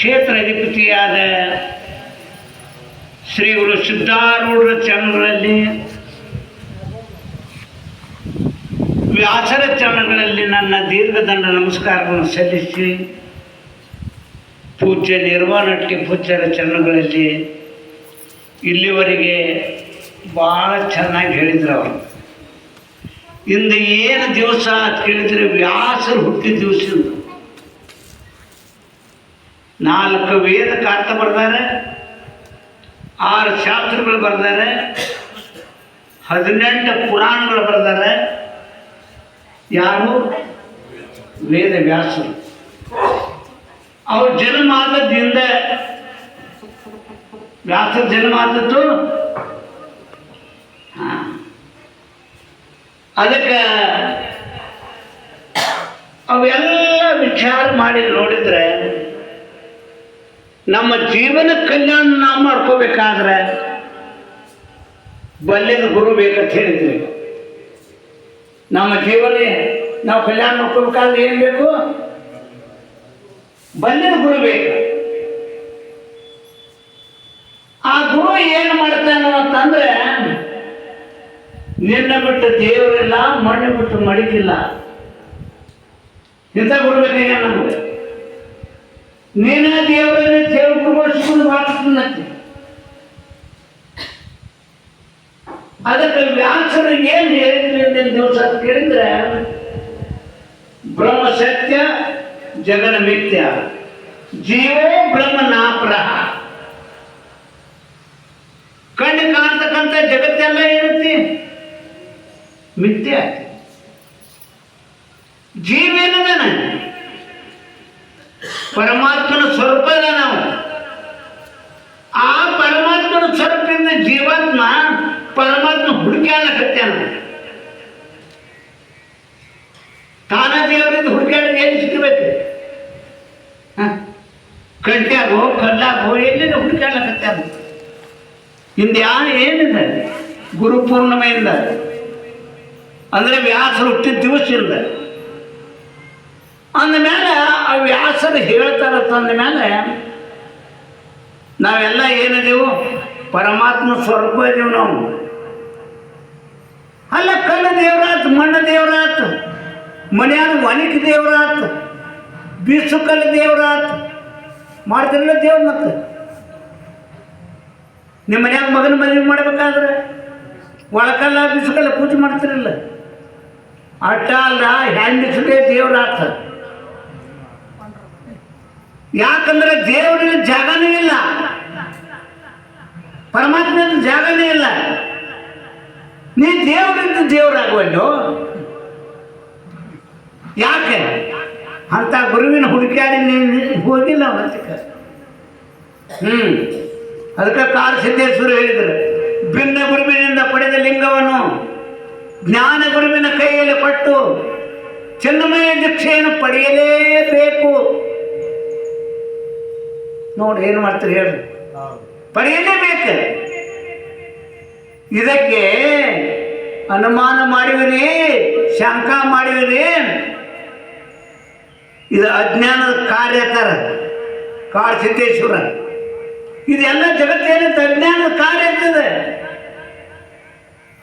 ಕ್ಷೇತ್ರ ಅಧಿಪತಿಯಾದ ಶ್ರೀಗಳು ಸಿದ್ಧಾರೂಢರ ಚರಣಗಳಲ್ಲಿ ವ್ಯಾಸರ ಚರಣಗಳಲ್ಲಿ ನನ್ನ ದೀರ್ಘದಂಡ ನಮಸ್ಕಾರವನ್ನು ಸಲ್ಲಿಸಿ, ಪೂಜ್ಯ ನಿರ್ವಾಣಟ್ಟಿ ಪೂಜ್ಯರ ಚರಣಗಳಲ್ಲಿ ಇಲ್ಲಿವರೆಗೆ ಭಾಳ ಚೆನ್ನಾಗಿ ಹೇಳಿದ್ರು ಅವರು ಇಂದು ಏನು ದಿವಸ ಕೇಳಿದರೆ ವ್ಯಾಸರು ಹುಟ್ಟಿದ ದಿವಸ. ನಾಲ್ಕು ವೇದ ಕಾರ್ತ ಬರ್ತಾರೆ ಆರು ಶಾಸ್ತ್ರಗಳು ಬರ್ತಾರೆ ಹದಿನೆಂಟು ಪುರಾಣಗಳು ಬರ್ತಾರೆ ಯಾರು? ವೇದ ವ್ಯಾಸರು. ಅವ್ರ ಜನ್ಮ ಆದದ್ದಿಂದ ವ್ಯಾಸರ ಜನ್ಮ ಆದದ್ದು. ಅದಕ್ಕೆ ಅವೆಲ್ಲ ವಿಚಾರ ಮಾಡಿ ನೋಡಿದ್ರೆ ನಮ್ಮ ಜೀವನ ಕಲ್ಯಾಣ ನಾವು ಮಾಡ್ಕೋಬೇಕಾದ್ರೆ ಬಲ್ಯದ ಗುರು ಬೇಕಂತ ಹೇಳಿದ್ರಿ. ನಮ್ಮ ಜೀವನ ನಾವು ಕಲ್ಯಾಣ ಮಾಡ್ಕೋಬೇಕಾದ್ರೆ ಏನು ಬೇಕು? ಬಲ್ಯದ ಗುರು ಬೇಕು. ಆ ಗುರು ಏನು ಮಾಡ್ತಾನೋ ಅಂತಂದ್ರೆ, ನಿನ್ನ ಬಿಟ್ಟು ದೇವರಿಲ್ಲ, ಮಣ್ಣು ಬಿಟ್ಟು ಮಡಿಕಿಲ್ಲ ಇಂಥ ಗುರು ಬೇಕಾಗ ನಮಗೆ? ನೀನ ದೇವ್ರ ಗುರುಗಳು ಸಿಗುದು ಮಾಡ್ತೀನಿ ಅದಕ್ಕೆ ವ್ಯಾಸರು ಏನು ಹೇಳಿದ್ರಿ ಇಂದಿನ ದಿವಸ ಅಂತ ಕೇಳಿದ್ರೆ ಬ್ರಹ್ಮ ಸತ್ಯ ಜಗನ ಮಿಥ್ಯ ಜೀವೋ ಬ್ರಹ್ಮ ನಾಪರಹ ಕಣ್ಣು ಕಾಣ್ತಕ್ಕಂಥ ಜಗತ್ತೆಲ್ಲ ಇರುತ್ತೆ ಮಿಥ್ಯ ಜೀವೇನದಾನ ಪರಮಾತ್ಮನ ಸ್ವರೂಪ ಕಂಟ್ಯಾಗೋ ಕಲ್ಲಾಗೋ ಎಲ್ಲಿಂದ ಹುಡುಕ್ಯಾಡಕತ್ಯಾನ ಹಿಂದೆ ಯಾರು ಏನಿದೆ ಗುರು ಪೂರ್ಣಿಮೆಯಿಂದ ಅಂದರೆ ವ್ಯಾಸರು ಹುಟ್ಟಿದ ದಿವಸದಿಂದ ಅಂದಮೇಲೆ ಆ ವ್ಯಾಸರು ಹೇಳ್ತಾರ ತಂದ ಮೇಲೆ ನಾವೆಲ್ಲ ಏನಿದೆವು, ಪರಮಾತ್ಮ ಸ್ವರೂಪ ಇದೀವಿ ನಾವು. ಅಲ್ಲ, ಕಲ್ಲ ದೇವರಾತು, ಮಣ್ಣು ದೇವರಾತು, ಮನ್ಯಾಗ ಒಣಗಿ ದೇವರಾತು, ಬೀಸು ಕಲ್ಲು ದೇವರಾತು. ಮಾಡ್ತಿರಲ್ಲ ದೇವ್ರ ಮತ್ತೆ. ನಿಮ್ಮ ಮನ್ಯಾಗ ಮಗನ ಮದುವೆ ಮಾಡ್ಬೇಕಾದ್ರೆ ಒಳಕಲ್ಲ ಬಿಸುಕಲ್ಲ ಪೂಜೆ ಮಾಡ್ತಿರಲ್ಲ. ಅಟ್ಟ ಅಲ್ಲ ಹ್ಯಾಂಡಿಸುದೇ ದೇವ್ರ ಅರ್ಥ ಯಾಕಂದ್ರೆ ದೇವರಿಗೆ ಜಾಗನೇ ಇಲ್ಲ. ಪರಮಾತ್ಮನ ಜಾಗನೇ ಇಲ್ಲ. ನೀ ದೇವರಿಂದ ದೇವರಾಗುವಲ್ಲೋ? ಯಾಕೆ? ಅಂತ ಗುರುವಿನ ಹುಡುಕಾಡಿ ನೀನು ಹೋಗಿಲ್ಲ ಅವತ್ತಕ್ಕೆ ಹ್ಞೂ ಅದಕ್ಕೆ ಕಾರ ಸಿದ್ದೇಶ್ವರು ಹೇಳಿದರು, ಭಿನ್ನ ಗುರುವಿನಿಂದ ಪಡೆದ ಲಿಂಗವನ್ನು ಜ್ಞಾನ ಗುರುವಿನ ಕೈಯಲ್ಲಿ ಪಟ್ಟು ಚಿನ್ನಮಯ ದೀಕ್ಷೆಯನ್ನು ಪಡೆಯಲೇಬೇಕು. ನೋಡಿ ಏನು ಮಾಡ್ತೀರಿ ಹೇಳಿ. ಪಡೆಯಲೇಬೇಕು. ಇದಕ್ಕೆ ಅನುಮಾನ ಮಾಡಿವಿರಿ ಶಂಕ ಮಾಡಿವಿರಿ ಇದು ಅಜ್ಞಾನದ ಕಾರ್ಯ ತರ ಕಾಳ ಸಿದ್ದೇಶ್ವರ. ಇದೆಲ್ಲ ಜಗತ್ತೇನಂತ ಅಜ್ಞಾನದ ಕಾರ್ಯ ಇರ್ತದೆ.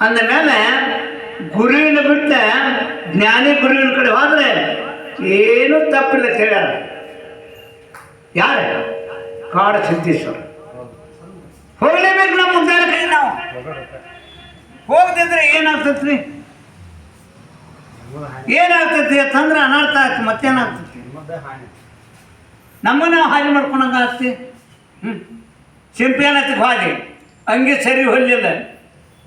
ಅಂದ ಮೇಲೆ ಗುರುವಿನ ಬಿಟ್ಟ ಜ್ಞಾನಿ ಗುರುವಿನ ಕಡೆ ಹೋದ್ರೆ ಏನೂ ತಪ್ಪಿಲ್ಲ ಹೇಳ್ಯಾರ ಯಾರು? ಕಾಡು ಸಿದ್ದೇಶ್ವರ. ಹೋಗ್ಲೇಬೇಕು ನಮ್ಮ ಉದ್ದಾರ ಕೈ ನಾವು. ಹೋಗದಿದ್ರೆ ಏನಾಗ್ತೈತ್ರಿ? ಏನಾಗ್ತೈತಿ ಅಂತಂದ್ರೆ ಅನರ್ಥ ಆಯ್ತು ಮತ್ತೇನಾಗ್ತೈತಿ ನಮ್ಮನ್ನ ಹಾನಿ ಮಾಡ್ಕೊಂಡಂಗ ಆಗ್ತಿ ಹ್ಞೂ ಸಿಂಪಿಯನತಿ ಹಾದಿ. ಅಂಗಿ ಸರಿ ಹೊಲಿಲ್ಲ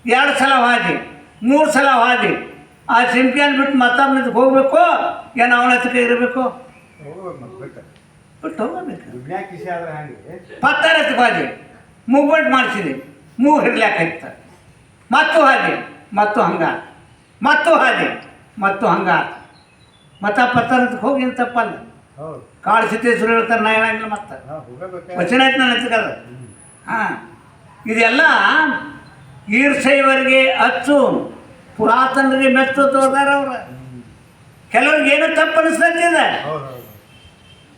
ಎರಡು ಸಲ ಹಾದಿ. ಮೂರು ಸಲ ಹಾದಿ. ಆ ಸಿಂಪಿಯನ್ ಬಿಟ್ಟು ಮತ್ತೊಬ್ಬನ ಹೋಗ್ಬೇಕು? ಏನು ಅವನ ಹತ್ರ ಇರಬೇಕು? ಬಿಟ್ಟು. ಹೋಗಬೇಕು. ಪತ್ತಾರ ಹಾದಿ. ಮೂವ್ಮೆಂಟ್ ಮಾಡಿಸಿದೆ. ಮೂವ್ ಹಿರ್ಲಾಕೈತ ಮತ್ತು ಹಾದಿ. ಮತ್ತು ಹಂಗ. ಮತ್ತು ಹಾದಿ. ಮತ್ತು ಹಂಗ. ಮತ್ತ ಪತ್ತಾರಕ್ಕೆ ಹೋಗಿ ಅಂತಪ್ಪ ತಪ್ಪಲ್ಲ ಕಾಳು ಸಿದ್ದೇಶ್ವರ ಹೇಳ್ತಾರೆ ನಾ ಹೇಳಂಗಿಲ್ಲ ಮತ್ತೆ. ವಚನ ಐತೆ ನನ್ನ ಅದು. ಹಾಂ. ಇದೆಲ್ಲ ಈರ್ಷೆಯವರಿಗೆ ಅಚ್ಚು. ಪುರಾತನರಿಗೆ ಮೆಚ್ಚು ತೋದಾರ ಅವ್ರು. ಕೆಲವ್ರಿಗೆ ಏನು ತಪ್ಪು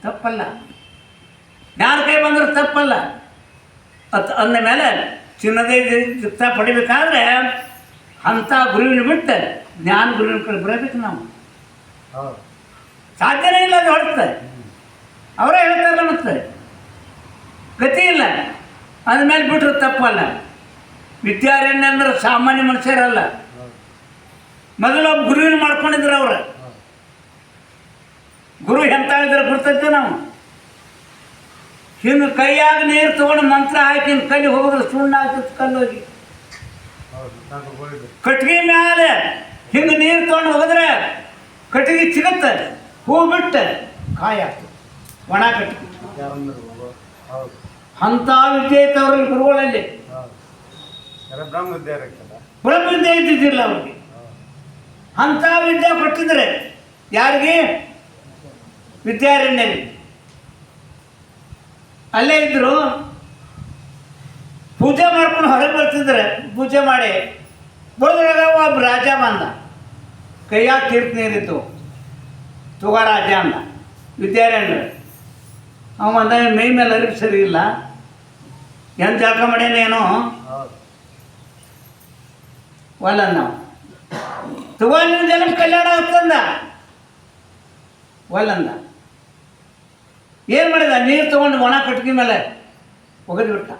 ತಪ್ಪಲ್ಲ. ಯಾರ ಕೈ ಬಂದ್ರೆ ತಪ್ಪಲ್ಲ. ಅತ್ ಅಂದ ಮೇಲೆ ಚಿನ್ನದೇ ಚಿತ್ತ ಪಡಿಬೇಕಾದ್ರೆ ಅಂಥ ಗುರುವಿನ ಬಿಟ್ಟು ಜ್ಞಾನ ಗುರುವಿನ ಕಡೆ ಬರಬೇಕು ನಾವು. ಹೌದು. ಸಾಧ್ಯನೇ ಇಲ್ಲ ಅದು ಹೊರಡ್ತದೆ. ಅವರೇ ಹೇಳ್ತಾರೆ ಮತ್ತೆ ಗತಿ ಇಲ್ಲ. ಅದ್ಮೇಲೆ ಬಿಟ್ಟರು ತಪ್ಪಲ್ಲ. ವಿದ್ಯಾರಣ್ಯ ಅಂದ್ರೆ ಸಾಮಾನ್ಯ ಮನುಷ್ಯರಲ್ಲ ಹೌದು ಮೊದಲು ಒಬ್ಬ ಗುರುವಿನ ಮಾಡ್ಕೊಂಡಿದ್ರು ಅವ್ರು. ಗುರು ಎಂತ ಇದ್ರೆ ಬಿಡ್ತೈತೆ ನಾವು. ಹಿಂಗೆ ಕೈಯಾಗ ನೀರು ತೊಗೊಂಡು ಮಂತ್ರ ಹಾಕಿ ಕಲ್ಲಿ ಹೋಗಿದ್ರೆ ಸುಣ್ಣ ಆಗ್ತೈತೆ ಕಲ್ಲು ಹೋಗಿ ಹೌದು ಕಟ್ಗೆ ಮ್ಯಾಲೆ ಹಿಂಗೆ ನೀರು ತೊಗೊಂಡು ಹೋದ್ರೆ ಕಟ್ಟಿಗೆ ಸಿಗುತ್ತೆ ಹೂ ಬಿಟ್ಟರೆ ಕಾಯಿ ಒಣ ಕಟ್ಟು. ವಿದ್ಯೆ ಐತೆ ಅವ್ರಲ್ಲಿ ಗುರುಗಳಲ್ಲಿ. ಬ್ರಹ್ಮ ವಿದ್ಯೆ ಇದ್ದಿದ್ದಿಲ್ಲ ಅವ್ರಿಗೆ. ಅಂಥ ವಿದ್ಯೆ ಕೊಟ್ಟಿದ್ರೆ ಯಾರಿಗೆ? ವಿದ್ಯಾರಣ್ಯ ಅಲ್ಲೇ ಇದ್ರು ಪೂಜೆ ಮಾಡ್ಕೊಂಡು ಹೊರಗೆ ಬರ್ತಿದ್ರೆ ಪೂಜೆ ಮಾಡಿ ಒಬ್ಬ ರಾಜ ಬಂದ. ಕೈಯಾಗ ತೀರ್ಥ ನೀರಿತ್ತು ತುಗ ಅಂತ. ಅಂದ ವಿದ್ಯಾರಣ್ಯ ಅವ ಅಂದ ಮೈ ಮೇಲೆ ಅರಿವು ಸರಿ ಇಲ್ಲ. ಏನು ಜಳಕ ಮಾಡ್ಯಾನೇನೋ ಒಲ್ಲ ನಾವು ಜನ ಕಲ್ಯಾಣ ಆಗ್ತಂದ. ಒಲ್ಲಂದ ಏನು ಮಾಡಿದ? ನೀರು ತೊಗೊಂಡು ಒಣ ಕಟ್ಗೆ ಮೇಲೆ ಒಗದ್ಬಿಟ್ಟ. ಬಿಟ್ಟ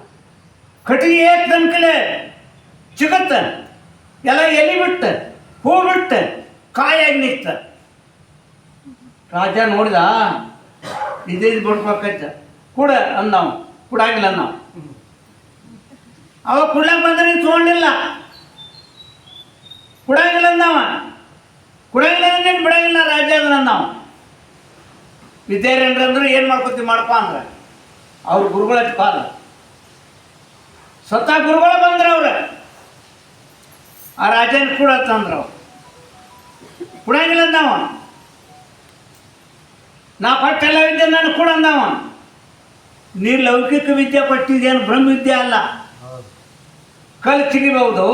ಕಟ್ಗಿ ಏಕ್ ಕಲೆ ಚಿಗತ್ತ. ಎಲ್ಲ ಎಲಿ ಬಿಟ್ಟ, ಹೂ ಬಿಟ್ಟ, ಕಾಯಾಗಿ ನಿಂತ ರಾಜ ನೋಡಿದ, ಇದೇ ಬಿಡ್ಬೇಕೈತ ಕೂಡ ಅಂದಾವ ಕುಡಾಗಿಲ್ಲ ನಾವು ಅವ ಕುಡ್ಲಕ್ಕೆ ಬಂದ್ರೆ ನೀನು ತೊಗೊಂಡಿಲ್ಲ. ಕೊಡಾಗಿಲ್ಲ ಅಂದವ ಕೊಡಾಗಿಲ್ಲ ಅಂದ್ರೆ ಬಿಡಾಗಿಲ್ಲ ರಾಜ ಅದನ್ನ ನಾವು ಅಂದ್ರೆ ಏನು ಮಾಡ್ಕೊತೀವಿ ಮಾಡಪ್ಪ ಅಂದ್ರೆ. ಅವ್ರ ಗುರುಗಳ ಕಾಲ ಸ್ವತಃ ಗುರುಗಳು ಬಂದ್ರೆ ಅವ್ರು. ಆ ರಾಜನ ಕೂಡ ತಂದ್ರು ಅವ್ರು. ಕೊಡಾಗಿಲ್ಲ ಅಂದವ ನಾ ಕೊಟ್ಟೆಲ್ಲ ವಿದ್ಯೆ ನಾನು ಕೂಡ ಅಂದವ. ನೀ ಲೌಕಿಕ ವಿದ್ಯೆ ಪಟ್ಟಿದ್ದೇನು ಬ್ರಹ್ಮ ವಿದ್ಯೆ ಅಲ್ಲ. ಕಲ್ಲು ಕಲ್ ಸಿಗಿಬಹುದು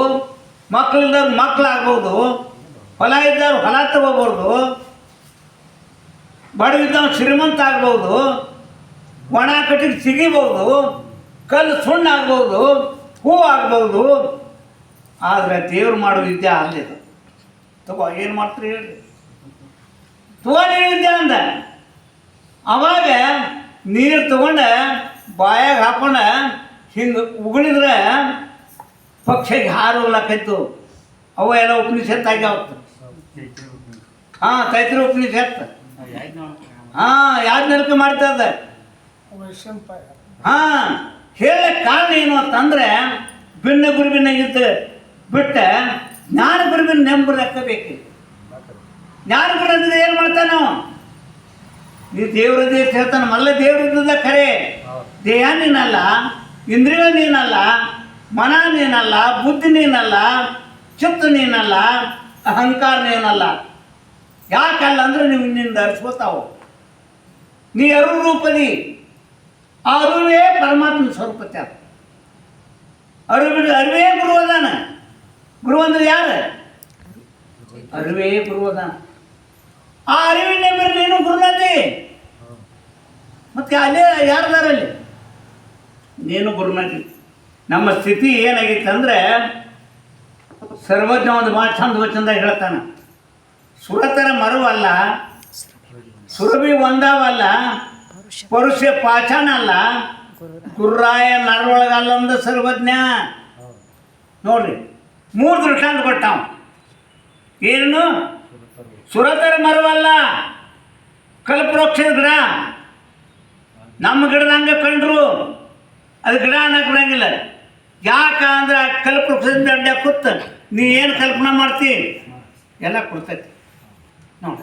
ಮಕ್ಕಳಿದ್ದವ್ರು ಮಕ್ಕಳಾಗ್ಬೋದು ಹೊಲ ಇದ್ದವ್ರು ಹೊಲ ತಗೋಬೋದು ಬಡವಿದ್ದವ್ರು ಶ್ರೀಮಂತ ಆಗ್ಬೋದು ಒಣ ಕಟ್ಟಿಗೆ ಸಿಗಿಬಹುದು, ಕಲ್ಲು ಸುಣ್ಣ ಆಗ್ಬೋದು ಹೂ ಆಗ್ಬೋದು ಆದರೆ ದೇವ್ರು ಮಾಡೋ ವಿದ್ಯೆ ಅಲ್ಲಿದು. ತಗೋ, ಏನು ಮಾಡ್ತೀರಿ ಹೇಳಿ. ತಗೋ ವಿದ್ಯೆ ಅಂದ. ಅವಾಗ ನೀರು ತಗೊಂಡ ಬಾಯಾಗ ಹಾಕೊಂಡ ಹಿಂಗೆ ಉಗುಳಿದ್ರೆ ಪಕ್ಷಿಗೆ ಹಾರು ಹೋಗ್ಲಕ್ಕೈತು ಅವ ಎಲ್ಲ ಉಪನಿಷತ್ ಆಗ್ಯಾವತ್ತು ಹಾಂ ತೈತ್ರಿ ಉಪನಿಷತ್. ಹಾಂ, ಯಾರು ನೆನಪು ಮಾಡ್ತಾ ಇದ್ದ? ಹಾಂ ಹೇಳಕ್ಕೆ ಕಾರಣ ಏನು ಅಂತಂದ್ರೆ ಭಿನ್ನ ಗುರುವಿನ ಇದ್ದ ಬಿಟ್ಟ ಜ್ಞಾನ ಗುರುವಿನ ನೆಂಬರ್ ಬೇಕು ಜ್ಞಾನ ಗುರು ಅಂದ್ರೆ ಏನು ಮಾಡ್ತಾನ? ನೀ ದೇವರದೇ ಹೇಳ್ತಾನೆ ಮಲ್ಲ ದೇವ್ರದ್ದು ಖರೆ ಹೌದು. ದೇಹ ನೀನಲ್ಲ ಇಂದ್ರಿಯ ನೀನಲ್ಲ ಮನ ನೀನಲ್ಲ ಬುದ್ಧಿ ನೀನಲ್ಲ ಚಿತ್ತ ನೀನಲ್ಲ ಅಹಂಕಾರ ನೀನಲ್ಲ. ಯಾಕಲ್ಲ ಅಂದ್ರೆ ನೀವು ನಿನ್ನ ಅರ್ಸ್ಕೋತಾವು. ನೀ ಅರು ರೂಪದಿ ಆ ಅರುವೇ ಪರಮಾತ್ಮ ಸ್ವರೂಪತೆ ಅರುವಿ ಅರಿವು ಅರಿವೇ ಗುರು ಅದಾನ. ಗುರು ಅಂದ್ರೆ ಯಾರು? ಅರಿವೇ ಗುರು ಅದಾನ. ಆ ಅರಿವಿನ ಮೇಲೆ ನೀನು ಗುರುನಾಥಿ. ಮತ್ತೆ ಅಲ್ಲೇ ಯಾರ್ದಾರಲ್ಲಿ ನೀನು ಗುರುನಾಥಿ. ನಮ್ಮ ಸ್ಥಿತಿ ಏನಾಗಿತ್ತು ಅಂದರೆ ಸರ್ವಜ್ಞ ಒಂದು ಭಾಳ ಚಂದ ಹೇಳ್ತಾನೆ. ಸುರತರ ಮರುವಲ್ಲ, ಸುರಭಿ ಒಂದಾವಲ್ಲ ಪರುಷ ಪಾಚನ ಅಲ್ಲ. ಗುರ್ರಾಯ ನರೊಳಗಲ್ಲೊಂದು ಸರ್ವಜ್ಞ. ನೋಡ್ರಿ, ಮೂರು ದೃಷ್ಟಾಂತ ಕೊಟ್ಟಾವ. ಏನು? ಸುರತರ ಮರವಲ್ಲ, ಕಲ್ಪವೃಕ್ಷದ ಗಿಡ. ನಮ್ಮ ಗಿಡದಂಗೆ ಕಂಡ್ರು, ಅದು ಗಿಡ ಅನ್ನಕ್ಕೆ ಬಿಡಂಗಿಲ್ಲ ಯಾಕ ಅಂದ್ರೆ ಕಲ್ಪವೃಕ್ಷದ ದಂಡ ಕೂತ ನೀ ಏನು ಕಲ್ಪನೆ ಮಾಡ್ತಿ? ಎಲ್ಲ ಕೊಡ್ತೈತಿ. ನೋಡಿ.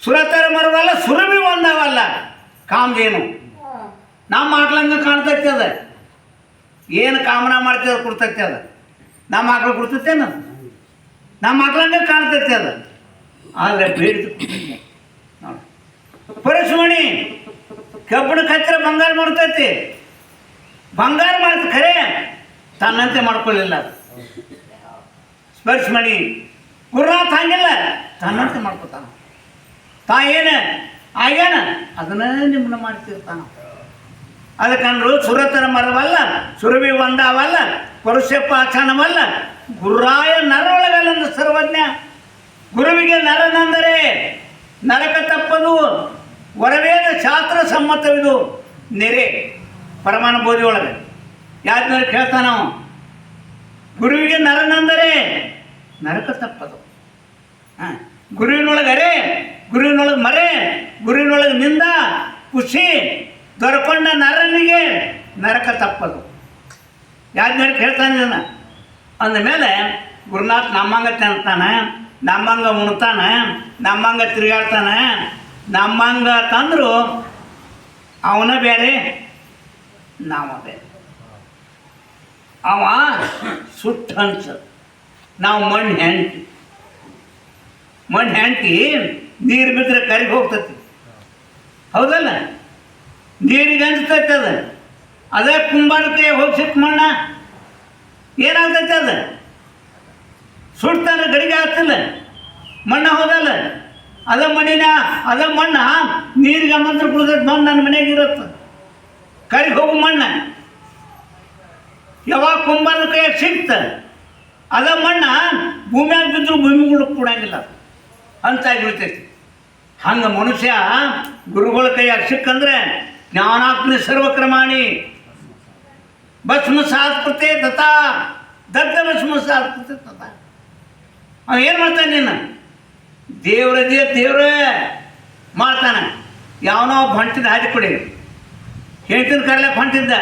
ಸುರತರ ಮರವಲ್ಲ, ಸುರಭಿ ಒಂದವಲ್ಲ ಕಾಮಧೇನು ನಮ್ಮ ಆಕ್ಳಂಗೆ ಕಾಣ್ತೈತಿ ಅದ. ಏನು ಕಾಮನ ಮಾಡ್ತೀವಿ ಕೊಡ್ತೈತಿ ಅದ. ನಮ್ಮ ಆಕಳು ಕೊಡ್ತೈತೇನು ನಮ್ಮ ಮಕ್ಳಂಗೆ ಕಾಣ್ತೈತಿ ಅದು. ಆದರೆ ಬೇಡಿದ ಪರಶುಮಣಿ, ಕಬ್ಬಣ ಕಚ್ಚರ ಬಂಗಾರ ಮಾಡ್ತೈತಿ ಬಂಗಾರ ಮಾಡ್ತ ಖರೆ ತನ್ನಂತೆ ಮಾಡ್ಕೊಳ್ಳಿಲ್ಲ. ಅದು ಸ್ಪರ್ಶಮಣಿ ಗುರುನಾಥ ಹಂಗಿಲ್ಲ. ತನ್ನಂತೆ ಮಾಡ್ಕೊತಾನ. ತಾ ಏನು? ಆಗ್ಯಾನ? ಅದನ್ನ ನಿಮ್ಮನ್ನ ಮಾಡ್ತಿರ್ತಾನ. ಅದಕ್ಕಂದ್ರು ಸುರತರ ಮರವಲ್ಲ, ಸುರವಿ ಒಂದಾವಲ್ಲ, ಪರುಷಪ್ಪ ಆಚರಣವಲ್ಲ ಗುರಾಯ ನರೊಳಗಲ್ಲಂದು ಸರ್ವಜ್ಞ. ಗುರುವಿಗೆ ನರನೆಂದರೆ ನರಕ ತಪ್ಪದು. ವರವೇದ ಶಾಸ್ತ್ರ ಸಮ್ಮತವಿದು. ನೆರೆ ಪರಮಾನುಭೂತಿ ಒಳಗೆ ಯಾಕೆ ಕೇಳ್ತಾನ? ಗುರುವಿಗೆ ನರನೆಂದರೆ ನರಕ ತಪ್ಪದು. ಹಾಂ, ಗುರುವಿನೊಳಗೆ ಅರೆ, ಗುರುವಿನೊಳಗೆ ಮರೆ, ಗುರುವಿನೊಳಗೆ ನಿಂದ ಖುಷಿ ದೊರಕೊಂಡ ನರನಿಗೆ ನರಕ ತಪ್ಪದು. ಯಾಜ್ಞರಿಗೆ ಹೇಳ್ತಾನೆ ಅಂದಮೇಲೆ ಗುರುನಾಥ್ ನಾಮಾಂಗತೆ ತಿಂತಾನೆ ನಮ್ಮಂಗ ಉಣ್ತಾನೆ, ನಮ್ಮಂಗ ತಿರುಗಾಡ್ತಾನೆ, ನಮ್ಮಂಗ ತಂದ್ರು ಅವನ ಬೇರೆ, ನಾವ ಬೇರೆ. ಅವ ಸುಟ್ಟ ಹಂಚ ನಾವು ಮಣ್ಣು ಹೆಂಡತಿ. ಮಣ್ಣು ಹೆಂಟಿ ನೀರು ಬಿದ್ದರೆ ಕರಿಗೆ ಹೋಗ್ತತಿ. ಹೌದಲ್ಲ? ನೀರಿಗೆ ಅನ್ಸ್ತೈತೆ ಅದು. ಅದೇ ಕುಂಬಾರಕ್ಕೆ ಹೋಗಿ ಮಣ್ಣ. ಏನಾಗ್ತೈತೆ ಅದು? ಸುಡ್ತಾನೆ ಗಡಿಗೆ ಆಗ್ತಿಲ್ಲ ಮಣ್ಣ ಹೋದಲ್ಲ. ಅದ ಮಣ್ಣಿನ ಅದ ಮಣ್ಣ. ನೀರಿಗೆ ಮಂತ್ರ ಕುಡಿದೈತೆ ಬಂದು ನನ್ನ ಮನೆಗೆ ಇರುತ್ತೆ. ಕರಿಗೆ ಹೋಗು ಮಣ್ಣ. ಯಾವಾಗ ಕುಂಬಾರದ ಕೈಯಾಗ ಸಿಕ್ತ. ಅದ ಮಣ್ಣ ಭೂಮಿಯಾಗ ಬಿದ್ದರೂ ಭೂಮಿ ಕೂಡ ಕೊಡಂಗಿಲ್ಲ. ಅಂತ ಆಗಿರ್ತೈತಿ ಹಂಗೆ ಮನುಷ್ಯ ಗುರುಗಳ ಕೈಯಾಗ ಸಿಕ್ಕಂದ್ರೆ ಜ್ಞಾನಾಗ್ನಿ ಸರ್ವಕ್ರಮಾಣಿ. ಭಸ್ಮ ಸಾಸ್ಕೃತಿ ತಥಾ. ದಗ್ಧ ಭಸ್ಮ ಸಾಸ್ಕೃತಿ ತಥಾ. ಅವ ಏನು ಮಾಡ್ತಾನೆ ನೀನು? ದೇವ್ರ ದೇ ದೇವ್ರೇ ಮಾಡ್ತಾನೆ. ಯಾವನೋ ಹೊಂಟಿದ್ದ ಹಾದಿ ಕೊಡಿ. ಹೇಳ್ತೀನಿ ಕರ್ಲಕ್ಕೆ ಹೊಂಟಿದ್ದ.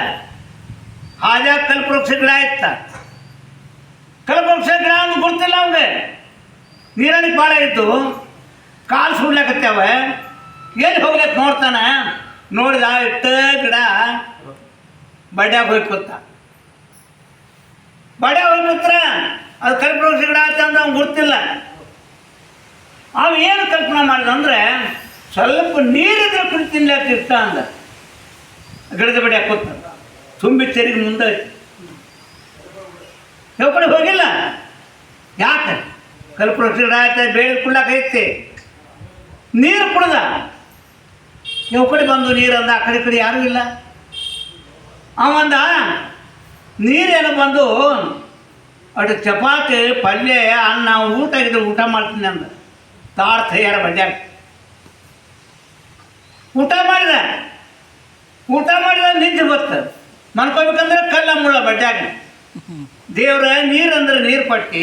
ಹಾಜಾಗ ಕಲ್ಪವೃಕ್ಷ ಗಿಡ ಇತ್ತ ಕಲ್ಪವೃಕ್ಷ ಗಿಡ ಅಂತ ಗೊತ್ತಿಲ್ಲ ಅವನಿಗೆ. ನೀರಲ್ಲಿ ಭಾಳ ಇತ್ತು ಕಾಲು ಸುಡ್ಲಾಕತ್ತವ ಎಲ್ಲಿ ಹೋಗ್ಲಿಕ್ಕೆ ನೋಡ್ತಾನೆ? ನೋಡಿದ ಇಟ್ಟ ಗಿಡ ಬಡ್ಯಾಗ ಹೋಗಿ ಕೂತ. ಬಡ್ಯಾಗ ಹೋಗಿ ಅದು ಕಲ್ಪನಾ ಗಿಡ ಆಯ್ತು ಅಂತ ಅವ್ನು ಗೊತ್ತಿಲ್ಲ. ಅವ ಏನು ಕಲ್ಪನೆ ಮಾಡಿದಂದ್ರೆ ಸ್ವಲ್ಪ ನೀರಿದ್ರೆ ಕುಡಿತೀನಿ ಇಷ್ಟ ಅಂದ. ಗಿಡದ ಬಡಿ ಕೂತ. ತುಂಬಿ ತೆರಿಗೆ ಮುಂದೆ ಯಾವ ಕಡೆ ಹೋಗಿಲ್ಲ? ಯಾಕೆ? ಕಲ್ಪವೃಕ್ಷ ಗಿಡ ಆಯ್ತು ಬೇಳೆ ಕುಡ್ಲಾಕೈತಿ ನೀರು ಕುಡ್ದ. ಯಾವ ಕಡೆ ಬಂದು ನೀರು ಅಂದ? ಆ ಕಡೆ ಕಡೆ ಯಾರೂ ಇಲ್ಲ. ಅವಂದ ನೀರೇನು ಬಂದು ಅటు ಚಪಾತಿ ಪಲ್ಯ ಅನ್ನ ಊಟ ಇದ್ರೆ ಊಟ ಮಾಡ್ತೀನಿ ಅಂದ. ತಾರ್ ತಯಾರ ಬಡ್ಯಾಗ ಊಟ ಮಾಡಿದ. ಊಟ ಮಾಡಿದ ನಿಂತು ಗೊತ್ತು. ಮನ್ಕೋಬೇಕಂದ್ರೆ ಕಲ್ಲ ಮುಳ್ಳ ಬಡ್ಡ್ಯಾಗ ದೇವ್ರ ನೀರು ಅಂದ್ರೆ ನೀರು ಕೊಟ್ಟು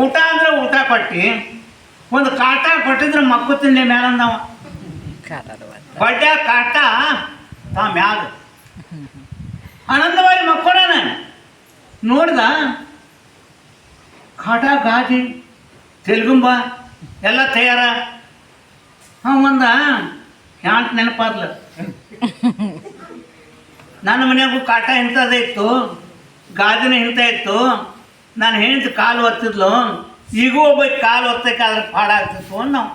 ಊಟ ಅಂದ್ರೆ ಊಟ ಕೊಟ್ಟು ಒಂದು ಕಾಟ ಕೊಟ್ಟಿದ್ರೆ ಮಕ್ಕು ತಿನ್ನೆ ಮ್ಯಾಲಂದವ ಬಡ್ಡ್ಯಾಗ ಕಾಟ ತಾ ಮ್ಯಾಗ. ಆನಂದವಾಗಿ ಮಕ್ಕೊಡೋಣ ನೋಡ್ದ? ಕಾಟ, ಗಾಜಿ, ತೆಲುಗುಂಬ, ಎಲ್ಲ ತಯಾರ. ಅವ ಒಂದ ಯಾಂಟ್ ನೆನಪಾದ್ಲ. ನನ್ನ ಮನ್ಯಾಗೂ ಕಾಟ ಇಂಥದ್ದೇ ಇತ್ತು, ಗಾಜಿನ ಇಂಥ ಇತ್ತು. ನಾನು ಹೆಂಡತಿ ಕಾಲು ಒತ್ತಿದ್ಲು. ಈಗೂ ಒಬ್ಬ ಕಾಲು ಒತ್ತಕ್ಕಾದ್ರೆ ಪಾಡಾಗ್ತಿತ್ತು ಅಂದ್ ನಾವು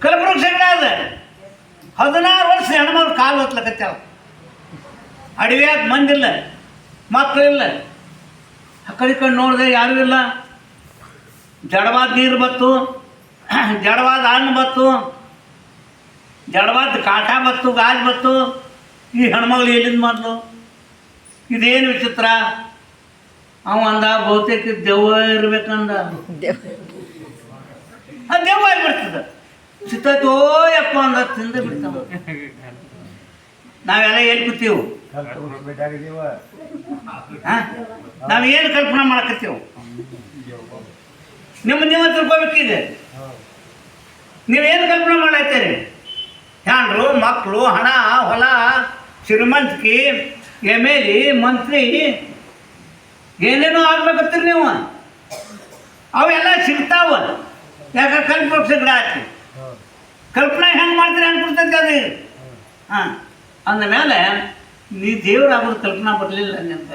ಕಲಬುರಗಿ ಸೈಡ್ ಅದ ಹದಿನಾರು ವರ್ಷ ಹೆಣ್ಮಕ್ಳು ಕಾಲು ಒತ್ಲಕತ್ಯಾವ ಅಡವ್ಯಾಗ ಮಂದಿಲ್ಲ. ಮಕ್ಕಳಿಲ್ಲ. ಕಡೆ ಕಡೆ ನೋಡಿದೆ ಯಾರೂ ಇಲ್ಲ. ಜಡವಾದ ನೀರು ಬತ್ತು, ಜಡವಾದ ಹಣ್ಣು ಬತ್ತು, ಜಡವಾದ ಕಾಟ ಬತ್ತು, ಗಾಜ್ ಬತ್ತು. ಈ ಹೆಣ್ಮಗಳು ಎಲ್ಲಿಂದ ಮೊದಲು ಇದೇನು ವಿಚಿತ್ರ? ಅವ ಅಂದ, ಬಹುತೇಕ ದೆವ್ವ ಇರ್ಬೇಕಂದ. ದೆವ್ವ ಆಗಿಬಿಡ್ತದ. ಚಿತ್ತೋ ಯಪ್ಪ ಅಂದ, ತಿಂದ ಬಿಡ್ತಾವ ನಾವೆಲ್ಲ ಎಲ್ಲಿ ಕೂತೀವಿ? ನಾವು ಏನು ಕಲ್ಪನೆ ಮಾಡಕತ್ತೀವಿ? ನಿಮ್ಮ ನೀವು ತಿಳ್ಕೊಬೇಕಿದೆ ನೀವೇನು ಕಲ್ಪನೆ ಮಾಡ್ತೀರಿ ಹ್ಯಾಂಡ್ರು ಮಕ್ಕಳು ಹಣ, ಹೊಲ, ಶ್ರೀಮಂತಿಕೆ, ಎಂ ಎಲ್ ಎ, ಮಂತ್ರಿ, ಏನೇನೋ ಆಗ್ಬೇಕತ್ತೀರಿ ನೀವು? ಅವೆಲ್ಲ ಸಿಗ್ತಾವ. ಯಾಕೆ ಕಲ್ಪನೆ ಗಿಡ ಹಾಕಿ? ಕಲ್ಪನೆ ಹೆಂಗೆ ಮಾಡ್ತೀರಿ ಹೆಂಗೆ ಕೊಡ್ತೈತೆ ಅದು. ಹಾಂ, ಅಂದಮೇಲೆ ನೀ ದೇವರಾಗೋದು ಕಲ್ಪನಾ ಬರಲಿಲ್ಲ ನಿಂತ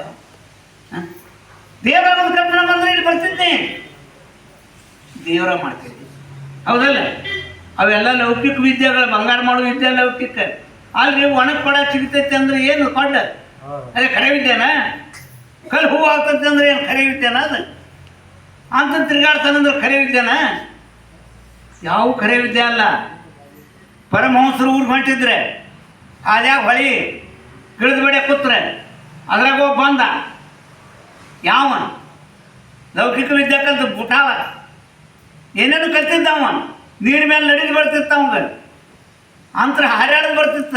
ಹಾಂ? ದೇವರಾಗೋದು ಕಲ್ಪನಾ ಬಂದ್ರೆ ಇಲ್ಲಿ ಬರ್ತಿದ್ದೆ ದೇವರ ಮಾಡ್ತೀರಿ ಹೌದಲ್ಲ? ಅವೆಲ್ಲ ಲೌಕಿಕ ವಿದ್ಯೆಗಳು ಬಂಗಾರ ಮಾಡೋ ವಿದ್ಯೆ ಲೌಕಿಕ. ಅಲ್ಲಿ ಒಣಗ ಕೊಡ ಸಿಗ್ತೈತೆ ಅಂದ್ರೆ ಏನು ಕೊಡ ಅದೇ ಖರೆ ವಿದ್ಯೆನಾ? ಕಲ್ ಹೂವು ಆಗ್ತೈತೆ ಅಂದ್ರೆ ಏನು ಖರೆ ವಿದ್ಯೆನಾ ಅದು? ಅಂತ ತಿರುಗಾಡ್ತಾನಂದ್ರೆ ಖರೆ ವಿದ್ಯೆನಾ? ಯಾವ ಖರೆ ವಿದ್ಯೆ ಅಲ್ಲ. ಪರಮಹಂಸರು ಊರಿಗೆ ಹೊಂಟಿದ್ರೆ. ಅದ್ಯಾವ ಹೊಳಿ ಬೇಡ ಕೂತ್ರೆ ಅದ್ರಾಗ ಬಂದ. ಯಾವ ಲೌಕಿಕ ವಿದ್ಯೆ ಕಲ್ತು ಬುಟಾವ ಏನೇನು ಕಲ್ತಿದ್ದ ಅವ ನೀರ ಮೇಲೆ ನಡಿದು ಬರ್ತಿತ್ತ ಅವಂಗ ಅಂತರ ಹಾರ್ಯಾಡೋದು ಬರ್ತಿತ್ತ.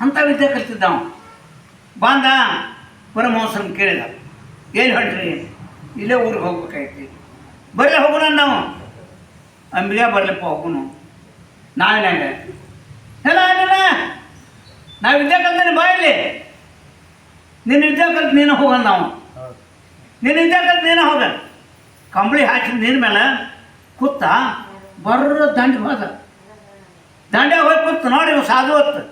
ಅಂಥ ವಿದ್ಯೆ ಕಲ್ತಿದ್ದ ಅವ ಬಂದ, ಪರಮಹಂಸನ ಕೇಳಿದ, ಏನು ಹೇಳ್ರಿ? ಇಲ್ಲೇ ಊರಿಗೆ ಹೋಗ್ಬೇಕಾಯ್ತಿ. ಬರಲೇ ಹೋಗೋಣ ನಾವು ಅಂಬಿಗೆ ಬರ್ಲಪ್ಪ ಹೋಗೋಣ ನಾವೇನ ಎಲ್ಲ ನಾವು ವಿದ್ಯೆ ಕಲ್ತಾನೆ ಬಾ ಇಲ್ಲಿ ನಿನ್ನ ವಿದ್ಯೆ ಕಲ್ತು ನೀನು ಹೋಗಲ್ಲ ನಾವು. ನಿನ್ನ ನೀನು ವಿದ್ಯೆ ಕಲ್ತು ನೀನು ಹೋಗ ಕಂಬಳಿ ಹಾಕಿದ ನೀನ ಮೇಲೆ ಕೂತ ಬರ್ರ ದಂಡ ಹೋದ. ದಂಡೆ ಹೋಗಿ ಕೂತು ನೋಡಿ ಸಾಧು ಹೊತ್ತು.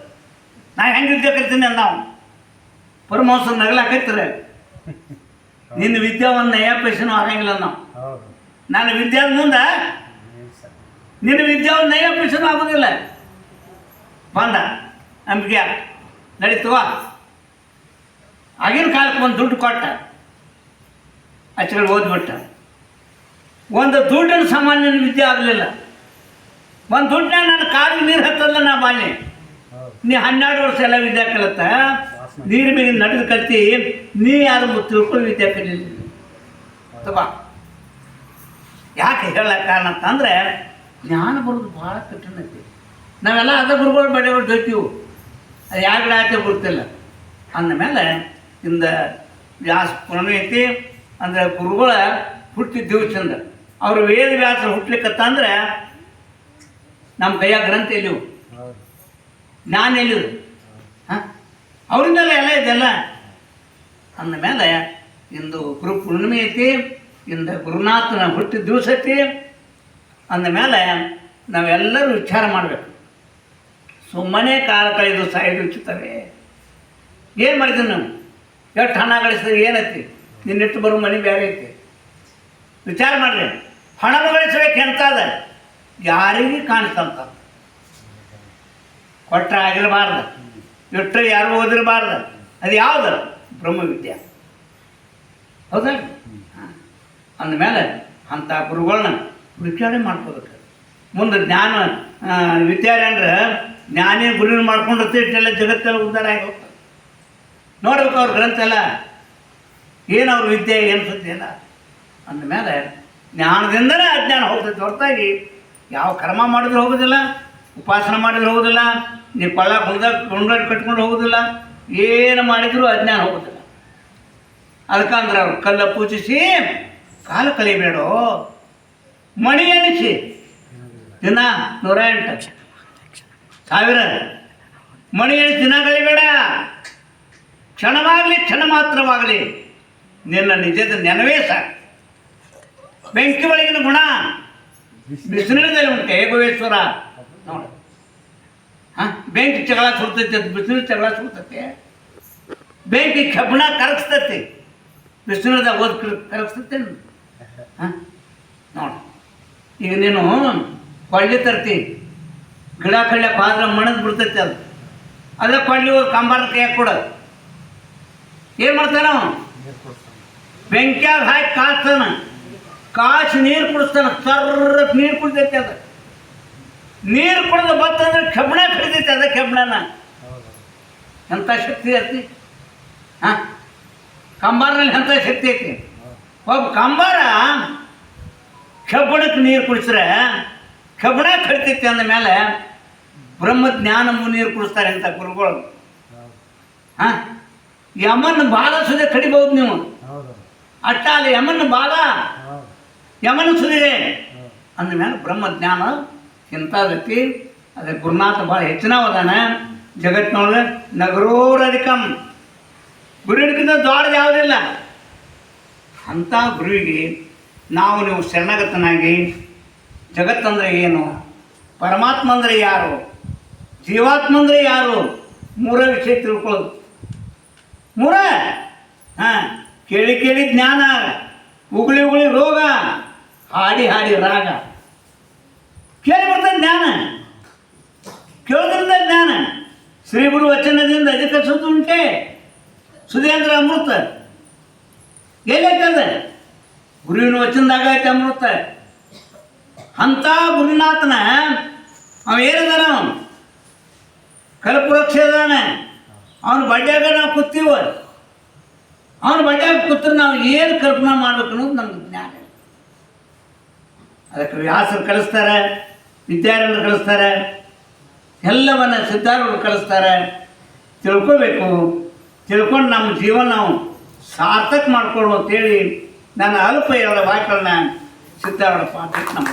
ನಾ ಹೆಂಗೆ ವಿದ್ಯೆ ಕಲ್ತೀನಿ ಅಂದ ನಾವು. ಪರಮಹಂಸ ನಗಲಾಕೈತ್ರೆ ನಿನ್ನ ವಿದ್ಯಾವನ್ನು ಯಾವ ಪೇಷನು ಆಗಂಗಿಲ್ಲ ನಾವು. ನನ್ನ ನಾನು ವಿದ್ಯಾದ ಮುಂದೆ ನಿನ್ನ ವಿದ್ಯಾವನ್ನು ನಯ ಪೇಷನು ಆಗೋದಿಲ್ಲ ಬಂದ. ಅಂಬಿಗೆ ನಡೀತವ? ಆಗಿನ ಕಾಲಕ್ಕೆ ಒಂದು ದುಡ್ಡು ಕೊಟ್ಟ. ಅಚ್ಚಗಳು ಓದ್ಬಿಟ್ಟ. ಒಂದು ದುಡ್ಡಿನ ಸಾಮಾನ್ಯ ವಿದ್ಯೆ ಆಗಲಿಲ್ಲ. ಒಂದು ದುಡ್ಡನ್ನ ನನ್ನ ಕಾಲಿಗೆ ನೀರು ಹತ್ತಲ್ಲ ನಾ ಬಾಲ್ಯ ನೀ ಹನ್ನೆರಡು ವರ್ಷ ಎಲ್ಲ ವಿದ್ಯೆ ಕಲಿತ ನೀರು ಮೇಲೆ ನಡೆದು ಕಲ್ತಿ ನೀ ಯಾರು ತಿಳ್ಕೊಂಡು ವಿದ್ಯೆ ಕಲಿಲ್ಲ ಅಥವಾ ಯಾಕೆ ಹೇಳಕ್ಕೆ ಕಾರಣ ಅಂತಂದರೆ ಜ್ಞಾನ ಬರೋದು ಭಾಳ ಕಠಿಣ ಐತಿ. ನಾವೆಲ್ಲ ಅದ ಗುರುಗಳು ಬಡವರು ಜೊತೀವು ಅದು ಯಾವ ಗಿಡ ಆಯ್ತು ಗೊತ್ತಿಲ್ಲ ಅಂದಮೇಲೆ ಇಂದ ವ್ಯಾಸ ಪುರಾಣ ಐತಿ ಅಂದರೆ ಗುರುಗಳ ಹುಟ್ಟಿದ ದಿವಸದಿಂದ வேத ವೇದ ವ್ಯಾಸ ಹುಟ್ಲಿಕ್ಕತ್ತಂದ್ರೆ ನಮ್ಮ ಕೈಯ ಗ್ರಂಥ ಎಲ್ಲಿವು? ಜ್ಞಾನ ಎಲ್ಲಿದು? ಹಾಂ? ಅವರಿಂದಲ್ಲ ಎಲ್ಲ ಇದೆಲ್ಲ ಅಂದಮೇಲೆ ಇಂದು ಗುರು ಪೂರ್ಣಿಮೆ ಐತಿ ಇಂದ ಗುರುನಾಥನ ಹುಟ್ಟಿದ ದಿವಸ ಐತಿ ಅಂದಮೇಲೆ ನಾವೆಲ್ಲರೂ ವಿಚಾರ ಮಾಡಬೇಕು. ಸುಮ್ಮನೆ ಕಾಲ ಕಳೆದು ಸಾಯೋದು ಉಚಿತವೇ ಏನು ಮಾಡಿದ್ವಿ ನಾವು? ಎಷ್ಟು ಹಣ ಗಳಿಸಿದ್ರೆ ಏನೈತಿ? ನಿನ್ನಿಟ್ಟು ಬರೋ ಮನೆ ಬೇರೆ ಐತಿ. ವಿಚಾರ ಮಾಡಿರಿ. ಹಣ ಗಳಿಸ್ಬೇಕು ಎಂತದ ಯಾರಿಗೂ ಕಾಣಿಸ್ತಂತ. ಕೊಟ್ಟರೆ ಆಗಿರಬಾರ್ದು. ಇಟ್ಟರೆ ಯಾರು ಓದಿರಬಾರ್ದು. ಅದು ಯಾವುದು? ಬ್ರಹ್ಮವಿದ್ಯೆ ಹೌದಾ? ಅಂದಮೇಲೆ ಅಂಥ ಗುರುಗಳನ್ನ ವಿಚಾರ ಮಾಡ್ಕೋಬೇಕು. ಮುಂದೆ ಜ್ಞಾನ ಆ, ವಿದ್ಯಾರ್ಥಿ ಅಂದ್ರೆ ಜ್ಞಾನಿ ಗುರುವಿನ ಮಾಡ್ಕೊಂಡಿರ್ತೀವಿ ಇಟ್ಟೆಲ್ಲ ಜಗತ್ತೆಲ್ಲ ಉದ್ಧಾರ ಆಗಿ ನೋಡ್ಬೇಕು ಅವ್ರ ಗ್ರಂಥ ಎಲ್ಲ. ಏನು ಅವ್ರ ವಿದ್ಯೆ, ಏನು ಸುದ್ದಿ ಎಲ್ಲ. ಅಂದಮೇಲೆ ಜ್ಞಾನದಿಂದಲೇ ಅಜ್ಞಾನ ಹೋಗ್ತೈತೆ ಹೊರತಾಗಿ ಯಾವ ಕರ್ಮ ಮಾಡಿದ್ರೆ ಹೋಗೋದಿಲ್ಲ, ಉಪಾಸನ ಮಾಡಿದ್ರೆ ಹೋಗೋದಿಲ್ಲ, ನೀವು ಕೊಳ್ಳ ಕುಳ್ದ ಕುಂಡಾಡಿ ಕಟ್ಕೊಂಡು ಹೋಗೋದಿಲ್ಲ, ಏನು ಮಾಡಿದರೂ ಅಜ್ಞಾನ ಹೋಗೋದಿಲ್ಲ. ಅದಕ್ಕಂದ್ರೆ ಅವ್ರು ಕಲ್ಲ ಪೂಜಿಸಿ, ಕಾಲು ಕಳಿಬೇಡೋ ಮಣಿ ಎಣಿಸಿ. ದಿನ ನೂರ ಎಂಟು. ಸಾವಿರ. ಮಣಿಯಲ್ಲಿ ದಿನ ಕಳಿಬೇಡ. ಕ್ಷಣವಾಗಲಿ, ಕ್ಷಣ ಮಾತ್ರವಾಗಲಿ. ನಿನ್ನ ನಿಜದ ನೆನವೇ ಸಾಕು. ಬೆಂಕಿ ಒಳಗಿನ ಗುಣ. ಬಿಸಿಲಿನಲ್ಲಿ ಉಂಟು. ಏಕವೇಶ್ವರ ನೋಡಿ. ಹಾಂ? ಬೆಂಕಿ ಜಗಳ ಸುಡ್ತೈತೆ ಬಿಸಿಲು ಜಗಳ ಸುಡ್ತೈತೆ. ಬೆಂಕಿ ಕಬ್ಬಣ ಕರಗಿಸ್ತೈತಿ. ಬಿಸಿಲದಾಗ ಓದ್ ಕರಗಿಸ್ತತೆ. ಹಾಂ? ನೋಡಿ. ಈಗ ನೀನು ಕೊಳ್ಳಿ ತರ್ತಿ. ಗಿಡ ಕಳ್ಯಕ್ಕೆ ಹೋದ್ರೆ ಮಣದ್ ಬಿಡ್ತೈತೆ ಅದು. ಅದೇ ಕೊಡ್ಲಿ ಹೋಗಿ ಕಂಬಾರ ಕೈಯಾಗ ಕೊಡೋದು? ಏನು ಮಾಡ್ತಾನ ಬೆಂಕ್ಯಾಗ ಹಾಕಿ ಕಾಸ್ತಾನ ಕಾಸಿ ನೀರು ಕುಡಿಸ್ತಾನ. ಸರ್ರ ನೀರು ಕುಡಿದೈತೆ ಅದು. ನೀರು ಕುಡಿದು ಬತ್ತಂದ್ರೆ ಕೆಬ್ಬಣ ಕಡಿತೈತಿ ಅದ ಕೆಬ್ಬಣನ ಎಂಥ ಶಕ್ತಿ ಐತಿ? ಹಾಂ? ಕಂಬಾರನಲ್ಲಿ ಎಂಥ ಶಕ್ತಿ ಐತಿ? ಒಬ್ಬ ಕಂಬಾರ ಕಬ್ಬಣಕ್ಕೆ ನೀರು ಕುಡಿಸ್ರೆ ಕಬ್ಬಣ ಕಳಿತೈತಿ ಅಂದ ಮೇಲೆ ಬ್ರಹ್ಮಜ್ಞಾನ ನೀರು ಕುಡಿಸ್ತಾರೆ ಅಂತ ಗುರುಗಳು. ಹಾಂ? ಯಮನ್ ಬಾಲ ಸುದೆ ಕಡಿಬಹುದು ನೀವು. ಅಟ್ಟ ಅಲ್ಲಿ ಯಮನ್ ಬಾಲ ಯಮನ ಸುದಿದೆ ಬ್ರಹ್ಮ ಅಂದಮೇಲೆ ಬ್ರಹ್ಮಜ್ಞಾನ ಇಂಥದೈತಿ ಅದೇ ಗುರುನಾಥ ಭಾಳ ಹೆಚ್ಚಿನ ಅದಾನ ಜಗತ್ತಿನೊಳಗೆ ನಗರೋರಧಿಕಂ. ಗುರುವಿನಕ್ಕಿಂತ ದೊಡ್ಡದು ಯಾವುದಿಲ್ಲ. ಅಂಥ ಗುರುವಿಗೆ ನಾವು ನೀವು ಶರಣಗತನಾಗಿ ಜಗತ್ತಂದ್ರೆ ಏನು? ಪರಮಾತ್ಮ ಅಂದರೆ ಯಾರು? ಜೀವಾತ್ಮ ಅಂದರೆ ಯಾರು? ಮೂರ ವಿಷಯ ತಿಳ್ಕೊಳ್ಳೋದು. ಮೂರ? ಹಾಂ, ಕೇಳಿ ಕೇಳಿ ಜ್ಞಾನ, ಉಗುಳಿ ಉಗುಳಿ ರೋಗ, ಹಾಡಿ ಹಾಡಿ ರಾಗ. ಕೇಳಿ ಬರ್ತದೆ ಜ್ಞಾನ. ಕೇಳೋದ್ರಿಂದ ಜ್ಞಾನ. ಶ್ರೀ ಗುರು ವಚನದಿಂದ ಅದಕ್ಕೆ ಸುದ್ದಿ ಉಂಟೆ. ಸುಧೇಂದ್ರ ಅಮೃತ. ಎಲ್ಲೈತದ ಗುರುವಿನ ವಚನದಾಗ ಐತೆ ಅಮೃತ. ಅಂಥ ಗುರುನಾಥನ ಅವ ಏನದಾನ ಅವನು? ಕಲ್ಪವೃಕ್ಷ ಅವನ ಬಡ್ಡ್ಯಾಗ ನಾವು ಕೂತೀವ. ಅವನ ಬಡ್ಡ್ಯಾಗ ಕೂತ್ರೆ ನಾವು ಏನು ಕಲ್ಪನೆ ಮಾಡ್ಬೇಕು ಅನ್ನೋದು ನಮ್ಗೆ ಜ್ಞಾನ. ಅದಕ್ಕೆ ವ್ಯಾಸರು ಕಳಿಸ್ತಾರೆ ವಿದ್ಯಾರಣ್ಯರು ಕಳಿಸ್ತಾರೆ ಎಲ್ಲವನ್ನ ಸಿದ್ಧಾರೂಢರು ಕಳಿಸ್ತಾರೆ ತಿಳ್ಕೋಬೇಕು. ತಿಳ್ಕೊಂಡು ನಮ್ಮ ಜೀವನ ನಾವು ಸಾರ್ಥಕ ಮಾಡ್ಕೊಳ್ಳು ಅಂತೇಳಿ ನನ್ನ ಅಲ್ಪ ಇರೋ ವಾಕ್ಯಗಳನ್ನ ಸಿದ್ಧಾರೂಢ ಪಾಠಕ್ಕೆ ನಮ್ಮ